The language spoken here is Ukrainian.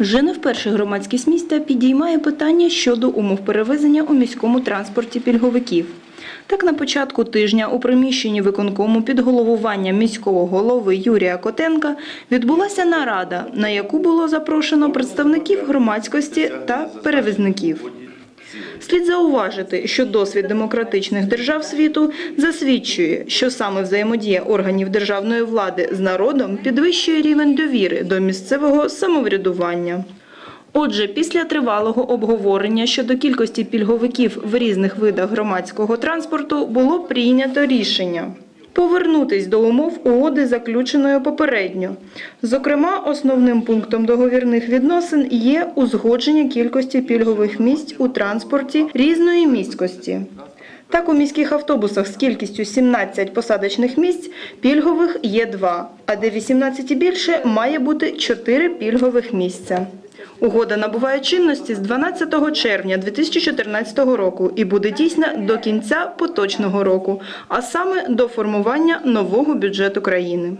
Вже не вперше громадськість міста підіймає питання щодо умов перевезення у міському транспорті пільговиків. Так, на початку тижня у приміщенні виконкому під головуванням міського голови Юрія Котенка відбулася нарада, на яку було запрошено представників громадськості та перевізників. Слід зауважити, що досвід демократичних держав світу засвідчує, що саме взаємодія органів державної влади з народом підвищує рівень довіри до місцевого самоврядування. Отже, після тривалого обговорення щодо кількості пільговиків в різних видах громадського транспорту було прийнято рішення повернутись до умов угоди, заключеної попередньо. Зокрема, основним пунктом договірних відносин є узгодження кількості пільгових місць у транспорті різної міськості. Так, у міських автобусах з кількістю 17 посадочних місць пільгових є 2, а де 18 і більше має бути 4 пільгових місця. Угода набуває чинності з 12 червня 2014 року і буде дійсна до кінця поточного року, а саме до формування нового бюджету країни.